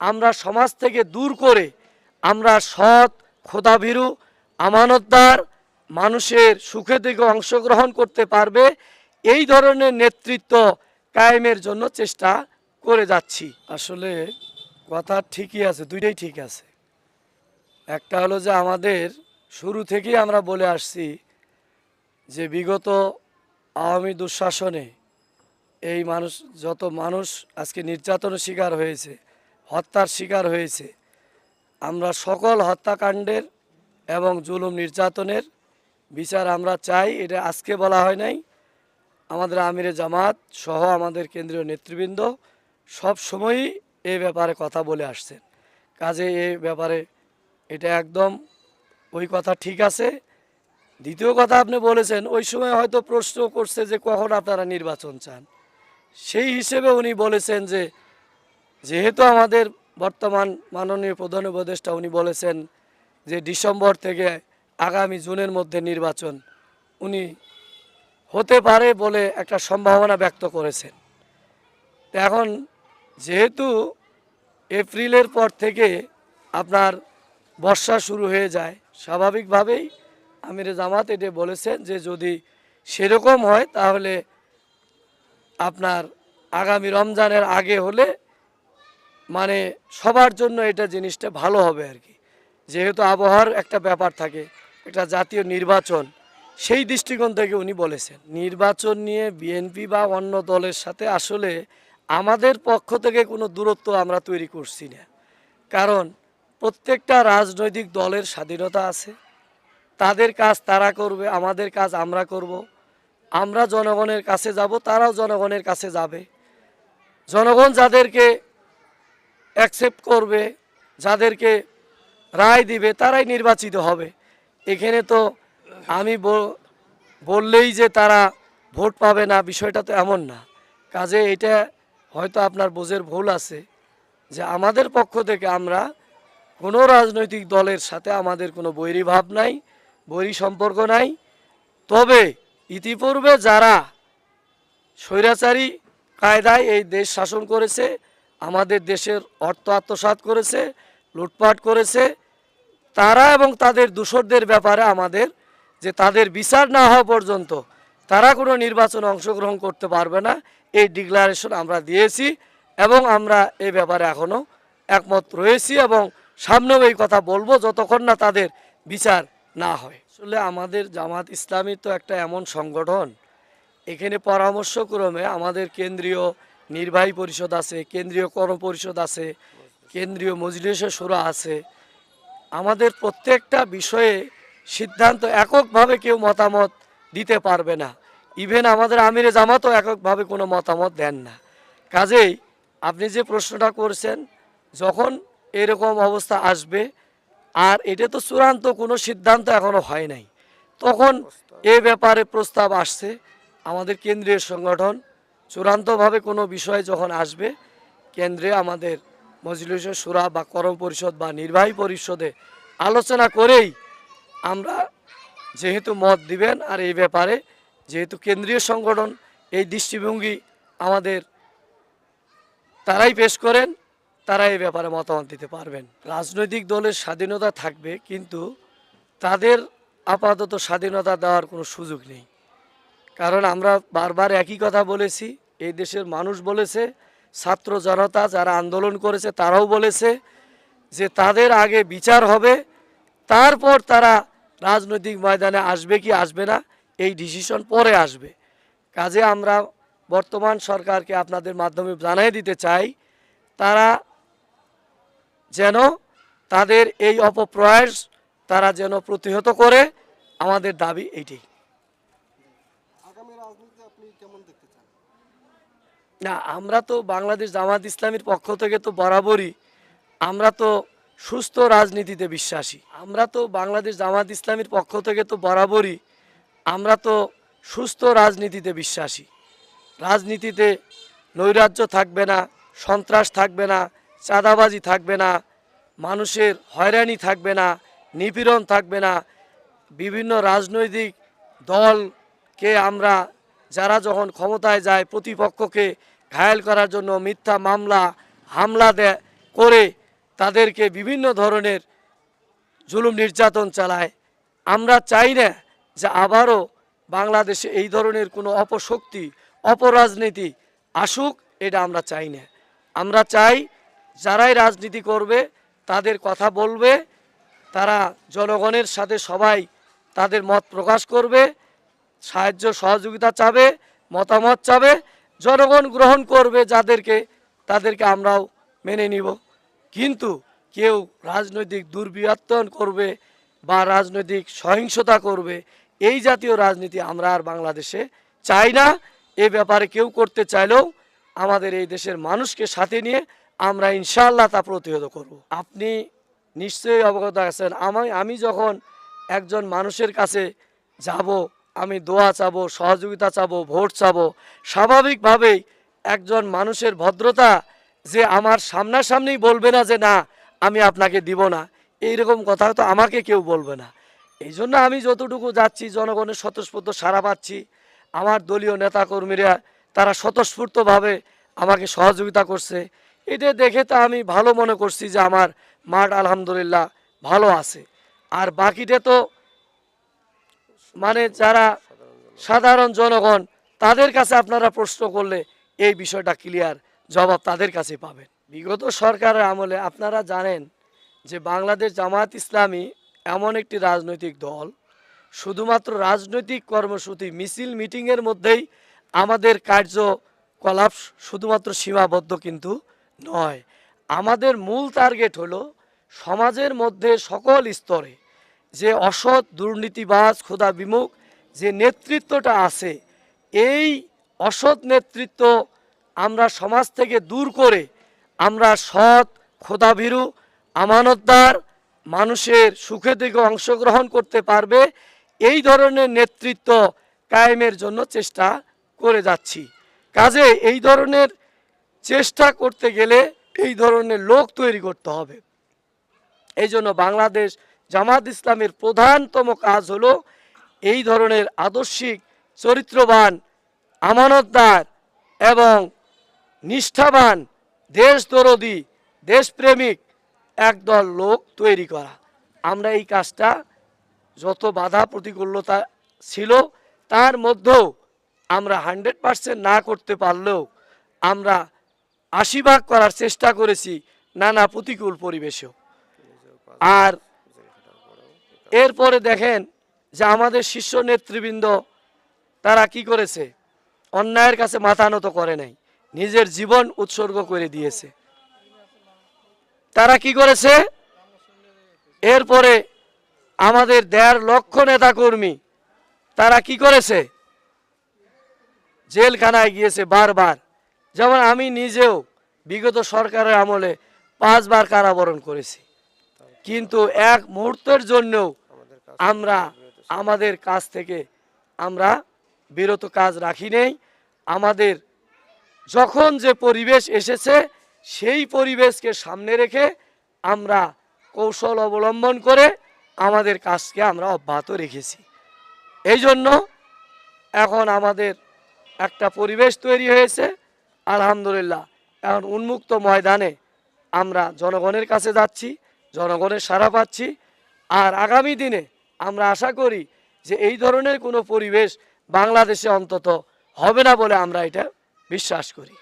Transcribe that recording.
আমরা সমাজ থেকে দূর করে আমরা সৎ, খোদাভীরু, আমানতদার, মানুষের সুখে দিকে অংশগ্রহণ করতে পারবে, এই ধরনের নেতৃত্ব কায়েমের জন্য চেষ্টা করে যাচ্ছি। আসলে কথা ঠিকই আছে, দুইটাই ঠিক আছে। একটা হলো যে আমাদের শুরু থেকেই আমরা বলে আসছি যে বিগত আওয়ামী দুঃশাসনে এই মানুষ, যত মানুষ আজকে নির্যাতনের শিকার হয়েছে হত্যার শিকার হয়েছে। আমরা সকল হত্যাকাণ্ডের এবং জুলুম নির্যাতনের বিচার আমরা চাই, এটা আজকে বলা হয় নাই। আমাদের আমিরে জামাত সহ আমাদের কেন্দ্রীয় নেতৃবৃন্দ সব সময়ই এই ব্যাপারে কথা বলে আসছেন। কাজে এ ব্যাপারে এটা একদম ওই কথা ঠিক আছে। দ্বিতীয় কথা আপনি বলেছেন, ওই সময় হয়তো প্রশ্ন করছে যে কখন আপনারা নির্বাচন চান। সেই হিসেবে উনি বলেছেন যে যেহেতু আমাদের বর্তমান মাননীয় প্রধান উপদেষ্টা উনি বলেছেন যে ডিসেম্বর থেকে আগামী জুনের মধ্যে নির্বাচন, উনি হতে পারে বলে একটা সম্ভাবনা ব্যক্ত করেছেন। এখন যেহেতু এপ্রিলের পর থেকে আপনার বর্ষা শুরু হয়ে যায়, স্বাভাবিকভাবেই আমির জামাত এটা বলেছেন যে যদি সেরকম হয় তাহলে আপনার আগামী রমজানের আগে হলে মানে সবার জন্য এটা জিনিসটা ভালো হবে আর কি। যেহেতু আবহাওয়ার একটা ব্যাপার থাকে, একটা জাতীয় নির্বাচন, সেই দৃষ্টিকোণ থেকে উনি বলেছেন, নির্বাচন নিয়ে বিএনপি বা অন্য দলের সাথে আসলে আমাদের পক্ষ থেকে কোনো দূরত্ব আমরা তৈরি করছি না। কারণ প্রত্যেকটা রাজনৈতিক দলের স্বাধীনতা আছে, তাদের কাজ তারা করবে, আমাদের কাজ আমরা করব, আমরা জনগণের কাছে যাব, তারাও জনগণের কাছে যাবে। জনগণ যাদেরকে অ্যাকসেপ্ট করবে, যাদেরকে রায় দিবে, তারাই নির্বাচিত হবে। এখানে তো আমি বললেই যে তারা ভোট পাবে না, বিষয়টা তো এমন না। কাজে এটা হয়তো আপনার বোঝের ভুল আছে যে আমাদের পক্ষ থেকে আমরা কোনো রাজনৈতিক দলের সাথে আমাদের কোনো বৈরী ভাব নাই, বৈরী সম্পর্ক নাই। তবে ইতিপূর্বে যারা স্বৈরাচারী কায়দায় এই দেশ শাসন করেছে আমাদের দেশের অর্থ আত্মসাৎ করেছে, লুটপাট করেছে, তারা এবং তাদের দূষরদের ব্যাপারে আমাদের যে তাদের বিচার না হওয়া পর্যন্ত তারা কোনো নির্বাচনে অংশগ্রহণ করতে পারবে না, এই ডিক্লারেশন আমরা দিয়েছি এবং আমরা এই ব্যাপারে এখনও একমত রয়েছি এবং সামনেও এই কথা বলব যতক্ষণ না তাদের বিচার না হয়। আসলে আমাদের জামাত ইসলামী তো একটা এমন সংগঠন, এখানে পরামর্শক্রমে আমাদের কেন্দ্রীয় নির্বাহী পরিষদ আছে, কেন্দ্রীয় কর্ম পরিষদ আছে, কেন্দ্রীয় মজলিসের সুরা আছে। আমাদের প্রত্যেকটা বিষয়ে সিদ্ধান্ত এককভাবে কেউ মতামত দিতে পারবে না। ইভেন আমাদের আমিরে জামাতও এককভাবে কোনো মতামত দেন না। কাজেই আপনি যে প্রশ্নটা করছেন, যখন এরকম অবস্থা আসবে, আর এটা তো চূড়ান্ত কোনো সিদ্ধান্ত এখনও হয় নাই, তখন এ ব্যাপারে প্রস্তাব আসছে আমাদের কেন্দ্রীয় সংগঠন চূড়ান্তভাবে কোনো বিষয় যখন আসবে, কেন্দ্রে আমাদের মজলিসের সুরা বা করম পরিষদ বা নির্বাহী পরিষদে আলোচনা করেই আমরা যেহেতু মত দিবেন আর এই ব্যাপারে যেহেতু কেন্দ্রীয় সংগঠন এই দৃষ্টিভঙ্গি আমাদের তারাই পেশ করেন তারা এই ব্যাপারে মতামত দিতে পারবেন। রাজনৈতিক দলের স্বাধীনতা থাকবে, কিন্তু তাদের আপাতত স্বাধীনতা দেওয়ার কোনো সুযোগ নেই। কারণ আমরা বারবার একই কথা বলেছি এই দেশের মানুষ বলেছে, ছাত্র জনতা যারা আন্দোলন করেছে তারাও বলেছে যে তাদের আগে বিচার হবে, তারপর তারা রাজনৈতিক ময়দানে আসবে কি আসবে না, এই ডিসিশন পরে আসবে। কাজে আমরা বর্তমান সরকারকে আপনাদের মাধ্যমে জানিয়ে দিতে চাই, তারা যেন তাদের এই অপপ্রয়াস তারা যেন প্রতিহত করে, আমাদের দাবি এইটাই। আগামী রাজনীতি আপনি কেমন না, আমরা তো বাংলাদেশ জামাত ইসলামীর পক্ষ থেকে তো বরাবরই আমরা তো সুস্থ রাজনীতিতে বিশ্বাসী। আমরা তো বাংলাদেশ জামাত ইসলামীর পক্ষ থেকে তো বরাবরই আমরা তো সুস্থ রাজনীতিতে বিশ্বাসী। রাজনীতিতে নৈরাজ্য থাকবে না, সন্ত্রাস থাকবে না, চাঁদাবাজি থাকবে না, মানুষের হয়রানি থাকবে না, নিপীড়ন থাকবে না। বিভিন্ন রাজনৈতিক দলকে আমরা যারা যখন ক্ষমতায় যায় প্রতিপক্ষকে ঘায়েল করার জন্য মিথ্যা মামলা, হামলা দেয় করে তাদেরকে বিভিন্ন ধরনের জুলুম নির্যাতন চালায়। আমরা চাই না যে আবারও বাংলাদেশে এই ধরনের কোনো অপশক্তি, অপরাজনীতি আসুক, এটা আমরা চাই না। আমরা চাই যারাই রাজনীতি করবে, তাদের কথা বলবে, তারা জনগণের সাথে সবাই তাদের মত প্রকাশ করবে সাহায্য সহযোগিতা চাবে, মতামত চাবে, জনগণ গ্রহণ করবে যাদেরকে, তাদেরকে আমরাও মেনে নিব। কিন্তু কেউ রাজনৈতিক দুর্বিয়াত্তন করবে বা রাজনৈতিক সহিংসতা করবে, এই জাতীয় রাজনীতি আমরা আর বাংলাদেশে চাই না। এ ব্যাপারে কেউ করতে চাইলেও আমাদের এই দেশের মানুষকে সাথে নিয়ে আমরা ইনশাআল্লাহ তা প্রতিহত করব। আপনি নিশ্চয়ই অবগত আছেন, আমি আমি যখন একজন মানুষের কাছে যাব আমি দোয়া চাবো, সহযোগিতা চাবো, ভোট চাবো। স্বাভাবিকভাবেই একজন মানুষের ভদ্রতা যে আমার সামনাসামনি বলবে না যে না, আমি আপনাকে দিব না, এইরকম কথা তো আমাকে কেউ বলবে না। এই জন্য আমি যতটুকু যাচ্ছি, জনগণের স্বতঃস্ফূর্ত সারা পাচ্ছি। আমার দলীয় নেতাকর্মীরা, তারা স্বতঃস্ফূর্তভাবে আমাকে সহযোগিতা করছে। এটা দেখে তো আমি ভালো মনে করছি যে আমার মাঠ আলহামদুলিল্লাহ ভালো আছে। আর বাকিটা তো মানে যারা সাধারণ জনগণ, তাদের কাছে আপনারা প্রশ্ন করলে এই বিষয়টা ক্লিয়ার জবাব তাদের কাছে পাবেন। বিগত সরকারের আমলে আপনারা জানেন যে বাংলাদেশ জামায়াত ইসলামী এমন একটি রাজনৈতিক দল, শুধুমাত্র রাজনৈতিক কর্মসূচি, মিছিল মিটিংয়ের মধ্যেই আমাদের কার্যকলাপ শুধুমাত্র সীমাবদ্ধ কিন্তু নয়। আমাদের মূল টার্গেট হলো সমাজের মধ্যে সকল স্তরে যে অসৎ, দুর্নীতিবাজ ক্ষুধা বিমুখ যে নেতৃত্বটা আছে, এই অসৎ নেতৃত্ব আমরা সমাজ থেকে দূর করে আমরা সৎ, খোদাভীরু, আমানতদার, মানুষের সুখে দিকে অংশগ্রহণ করতে পারবে, এই ধরনের নেতৃত্ব কায়েমের জন্য চেষ্টা করে যাচ্ছি। কাজে এই ধরনের চেষ্টা করতে গেলে এই ধরনের লোক তৈরি করতে হবে। এই জন্য বাংলাদেশ জামাত ইসলামের প্রধানতম কাজ হলো এই ধরনের আদর্শিক, চরিত্রবান, আমানতদার এবং নিষ্ঠাবান, দেশদরদি, দেশপ্রেমিক একদল লোক তৈরি করা। আমরা এই কাজটা যত বাধা প্রতিকূলতা ছিল, তার মধ্যেও আমরা হান্ড্রেড পার্সেন্ট না করতে পারলেও আমরা আশীর্বাদ করার চেষ্টা করেছি নানা প্রতিকূল পরিবেশেও। আর এরপরে দেখেন যে আমাদের শীর্ষ নেতৃবৃন্দ তারা কি করেছে? অন্যায়ের কাছে মাথা নত করে নাই, নিজের জীবন উৎসর্গ করে দিয়েছে। তারা কি করেছে? এরপরে আমাদের দেড় লক্ষ নেতাকর্মী তারা কি করেছে? জেলখানায় গিয়েছে বারবার। যেমন আমি নিজেও বিগত সরকারের আমলে পাঁচবার কারাবরণ করেছি। কিন্তু এক মুহূর্তের জন্যও আমরা আমাদের কাজ থেকে আমরা বিরত কাজ রাখি নেই। আমাদের যখন যে পরিবেশ এসেছে, সেই পরিবেশকে সামনে রেখে আমরা কৌশল অবলম্বন করে আমাদের কাজকে আমরা অব্যাহত রেখেছি। এই জন্য এখন আমাদের একটা পরিবেশ তৈরি হয়েছে। আলহামদুলিল্লাহ, এখন উন্মুক্ত ময়দানে আমরা জনগণের কাছে যাচ্ছি, জনগণের সাড়া পাচ্ছি। আর আগামী দিনে আমরা আশা করি যে এই ধরনের কোনো পরিবেশ বাংলাদেশে অন্তত হবে না বলে আমরা এটা বিশ্বাস করি।